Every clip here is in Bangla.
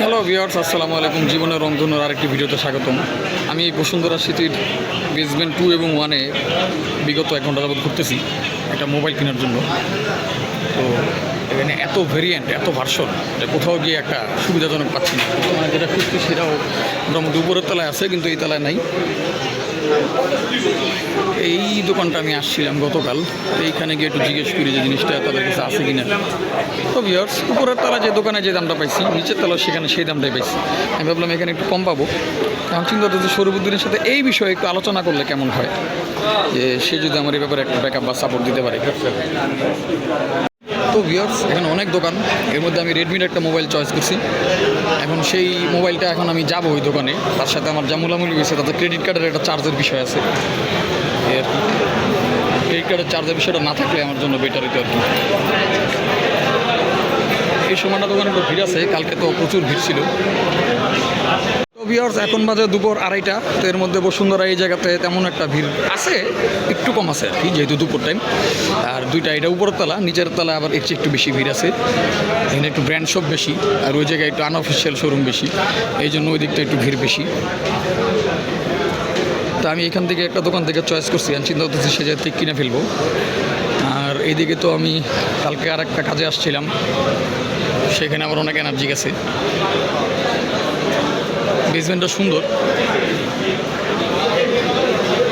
হ্যালো ভিওর্স আসসালামু আলাইকুম। জীবনের রংধনুর আরেকটি ভিডিওতে স্বাগতম। আমি এই বসুন্ধরা সিটির বেসমেন্ট টু এবং ওয়ানে বিগত এক ঘণ্টা যাবত ঘুরতেছি, একটা মোবাইল কেনার জন্য। তো এখানে এত ভেরিয়েন্ট এত ভার্সন যে কোথাও গিয়ে একটা সুবিধাজনক পাচ্ছি না। যেটা খুঁজছি সেটাও মোটামুটি উপরের তলায় আছে, কিন্তু এই তলায় নাই। এই দোকানটা আমি আসছিলাম গতকাল। এইখানে গিয়ে একটু জিজ্ঞেস করি যে জিনিসটা তাদের কাছে আছে কিনা। তো ভিওর্স উপরের তলা যে দোকানে যে দামটা পাইছি, নিচের তলা সেখানে সেই দামটাই পাইছি। আমি ভাবলাম এখানে একটু কম পাবো। এখন চিন্তা করতে সরবুদ্দিনের সাথে এই বিষয়ে একটু আলোচনা করলে কেমন হয়? যে সে যদি আমার এই ব্যাপারে একটা ব্যাকআপ বা সাপোর্ট দিতে পারে। তো ভিওর্স এখানে অনেক দোকান। এর মধ্যে আমি রেডমির একটা মোবাইল চয়েস করছি। এখন সেই মোবাইলটা এখন আমি যাব ওই দোকানে। তার সাথে আমার যা মোলামুলি হয়েছে, তাতে ক্রেডিট কার্ডের একটা চার্জের বিষয় আছে। আর কি। ক্রেডিট কার্ডের চার্জের বিষয়টা না থাকলে আমার জন্য বেটার হতো আর কি। এই সময়টা দোকানে একটু ভিড় আছে, কালকে তো প্রচুর ভিড় ছিল। ভিওর্স এখন বাজে দুপুর আড়াইটা, তো এর মধ্যে বসুন্ধরা এই জায়গাতে তেমন একটা ভিড় আছে, একটু কম আছে আর কি, যেহেতু দুপুর টাইম আর দুইটা, এটা উপরের তলা, নিচের তলা আবার এর একটু বেশি ভিড় আছে। এখানে একটু ব্র্যান্ড শপ বেশি, আর ওই জায়গায় একটু আনঅফিসিয়াল শোরুম বেশি, এই জন্য ওই দিকটা একটু ভিড় বেশি। তা আমি এখান থেকে একটা দোকান থেকে চয়েস করছি, আমি চিন্তা করতেছি সে জায়গা থেকে কিনে ফেলব। আর এইদিকে তো আমি কালকে আর একটা কাজে আসছিলাম, সেখানে আমার অনেক এনার্জি গেছে। বেসমেন্টটা সুন্দর।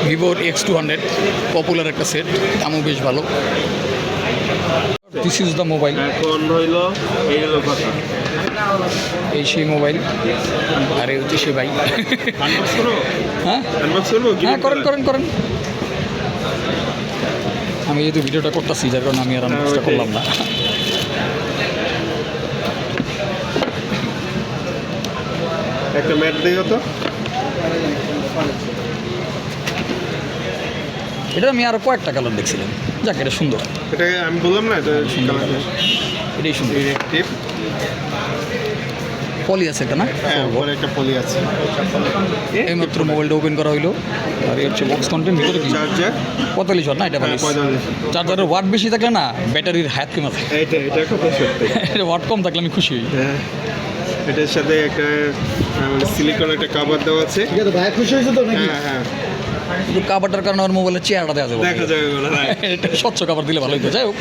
ভিভোর এক্স টু হান্ড্রেড পপুলার একটা সেট দামও বেশ ভালো। দিস ইজ দ্য মোবাইল এখন হইল এই হলো কথা এই সেই মোবাইল আর এই হচ্ছে সে ভাই। হ্যাঁ? হ্যাঁ করেন করেন করেন। আমি যেহেতু ভিডিওটা করতেছি যার কারণে আমি আর হ্যাঁ, আনবক্সটা করলাম না। একটা ম্যাট দিও তো। এটা আমি আরও কয়েকটা কালার দেখছিলাম। যাক এটা সুন্দর। এটা আমি বললাম না এটা সুন্দর। কালার এটাই সুন্দর। পলি আছে এটা না? হ্যাঁ একটা পলি আছে। এই এইমাত্র মোবাইলটা ওপেন করা হইল। আর এর হচ্ছে বক্স কন্টেন্ট ভিতরে কি? চার্জার পঁয়তাল্লিশ ওয়াট না এটা হ্যাঁ পঁয়তাল্লিশ। চার্জারের ওয়াট বেশি থাকলে না ব্যাটারির হায়াত কমে থাকে। এইটা এটা কথা সত্যি এটা ওয়াট কম থাকলে আমি খুশি হই। হ্যাঁ। এটার সাথে একটা সিলিকন একটা কাভার দেওয়া আছে। ঠিক আছে ভাই খুশি হয়েছে তো নাকি? হ্যাঁ হ্যাঁ। কিন্তু কাবারটার কারণে আমার মোবাইলের দেওয়া যাবে। দেখা যাবে হ্যাঁ। এটা স্বচ্ছ দিলে ভালো হতো যাই হোক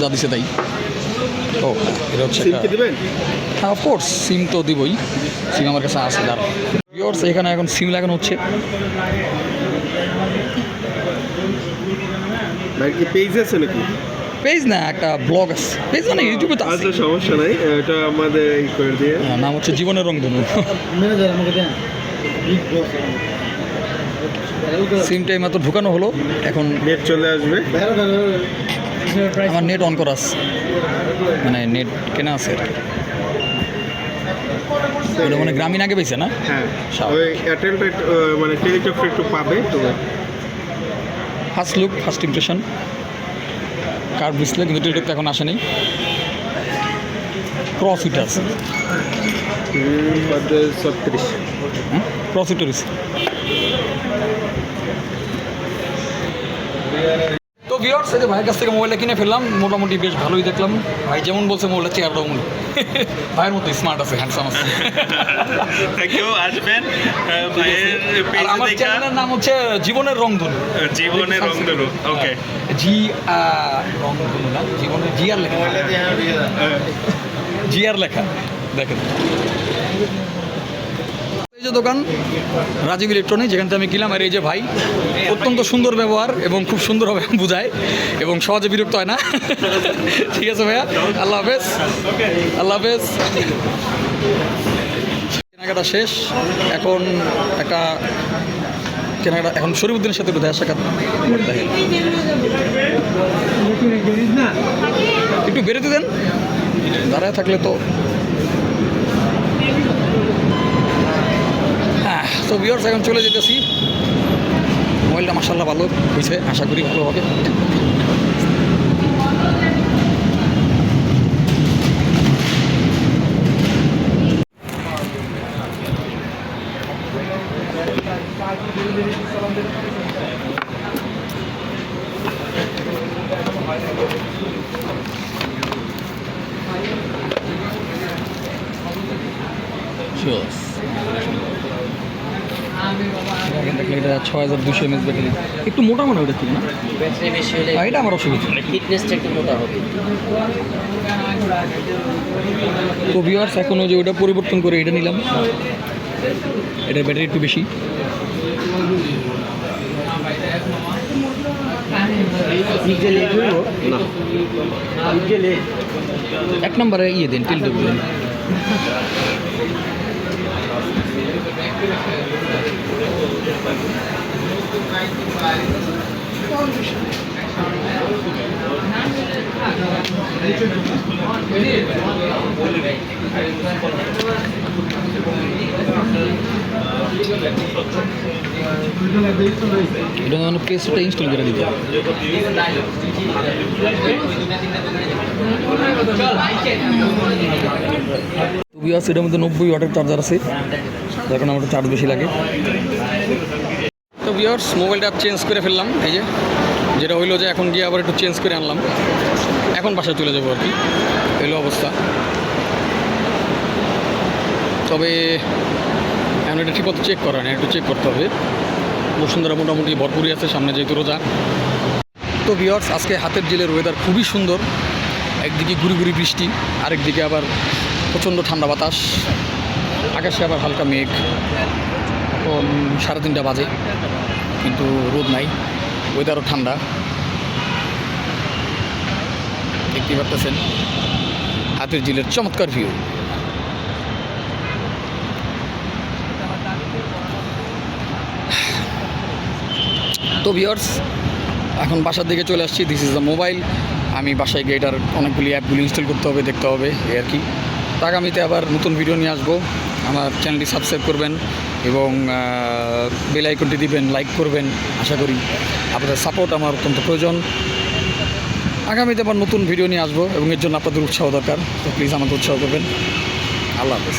যা দিছে তাই। ও এটা হচ্ছে দিবেন? হ্যাঁ অফকোর্স সিম তো দিবই। সিম আমার কাছে আছে দাঁড় ভিওর্স এখানে এখন সিম লাগানো হচ্ছে। ভাই কি পেজ আছে নাকি? পেজ না একটা ব্লগ আছে। পেজ মানে ইউটিউবে তো আছে। আচ্ছা সমস্যা নাই এটা আমাদের এই করে দিয়ে। হ্যাঁ, নাম হচ্ছে জীবনের রংধনু ম্যানেজার আমাকে দেন। সিমটা এই মাত্র ঢুকানো হলো এখন নেট চলে আসবে। আমার নেট অন করা আছে। মানে নেট কেনা আছে আর মানে গ্রামীণ আগে পেয়েছে না? হ্যাঁ ওই এয়ারটেলটা একটু, মানে টেলিটকটা একটু পাবে তো। ফার্স্ট লুক ফার্স্ট ইমপ্রেশন কার বুঝলে কিন্তু টিকটক তো এখন আসেনি। প্রফিট আছে। প্রফিট ভিওর্স এই যে ভাইয়ের কাছ থেকে মোবাইলটা কিনে ফেললাম মোটামুটি বেশ ভালোই দেখলাম। ভাই যেমন বলছে মোবাইলটা চেয়ারটাও মূল ভাইয়ের মতো স্মার্ট আছে হ্যান্ডসাম আছে। থ্যাংক ইউ আসবেন। ভাইয়ের পেজ আমার চ্যানেলের নাম হচ্ছে জীবনের রংধনু। জীবনের রংধনু ওকে জি রংধনু না জীবনের জি লেখা। জি আর লেখা দেখেন। এই যে দোকান, রাজীব ইলেকট্রনিক যেখান আমি কিনলাম, আর এই যে ভাই, অত্যন্ত সুন্দর ব্যবহার এবং খুব সুন্দরভাবে বুঝায় এবং সহজে বিরক্ত হয় না। ঠিক আছে ভাইয়া, আল্লাহ হাফেজ আল্লাহ হাফেজ। কেনাকাটা শেষ, এখন একটা কেনাকাটা, এখন শরীফুদ্দিনের সাথে একটু দেখা সাক্ষাৎ একটু বেরোতে দেন, দাঁড়ায় থাকলে তো সো ভিওর্স এখন চলে যেতেছি মোবাইলটা মাসাল্লাহ ভালো হয়েছে, আশা করি ভালো হবে Thank you. এটা ছয় হাজার দুশো এমএস ব্যাটারি একটু মোটা মনে হয় ওটা না? ব্যাটারি বেশি হলে এটা আমার অসুবিধা। ফিটনেসটা একটু মোটা হবে। তো ভিওয়ার্স এখন ওই যে ওটা পরিবর্তন করে এটা নিলাম। এটার ব্যাটারি একটু বেশি। এক নম্বরে ইয়ে দিন টিল এটা মানে স্টোরটা ইনস্টল করে দিতে তো ভিওয়ার্স এটার মধ্যে নব্বই ওয়াটের চার্জার আছে। এখন আমার চার্জ বেশি লাগে। তো ভিওয়ার্স মোবাইলটা চেঞ্জ করে ফেললাম, এই যে, যেটা হইল যে এখন গিয়ে আবার একটু চেঞ্জ করে আনলাম। এখন বাসায় চলে যাব আর কি, এলো অবস্থা। তবে এখন এটা ঠিক মতো চেক করা না একটু চেক করতে হবে। বসুন্ধরা মোটামুটি ভরপুরই আছে, সামনে যেহেতু রোজা। তো ভিওর্স আজকে হাতের জেলের ওয়েদার খুবই সুন্দর। একদিকে গুড়ি গুড়ি বৃষ্টি, আরেকদিকে আবার প্রচণ্ড ঠান্ডা বাতাস। আকাশে আবার হালকা মেঘ। এখন সাড়ে তিনটা বাজে, কিন্তু রোদ নাই ওয়েদারও ঠান্ডা। দেখতেই পারতেছেন, হাতের জিলের চমৎকার ভিউ তো ভিওর্স এখন বাসার দিকে চলে আসছি দিস ইজ দ্য মোবাইল আমি বাসায় গিয়ে এটার অনেকগুলি অ্যাপগুলি ইনস্টল করতে হবে, দেখতে হবে, এই আর কি। আগামীতে আবার নতুন ভিডিও নিয়ে আসব। আমার চ্যানেলটি সাবস্ক্রাইব করবেন। এবং বেল আইকনটি দিবেন লাইক করবেন, আশা করি আপনাদের সাপোর্ট আমার অত্যন্ত প্রয়োজন। আগামীতে আবার নতুন ভিডিও নিয়ে আসব এবং এর জন্য আপনাদের উৎসাহ দরকার। তো প্লিজ আমাকে উৎসাহ করবেন। আল্লাহ হাফেজ।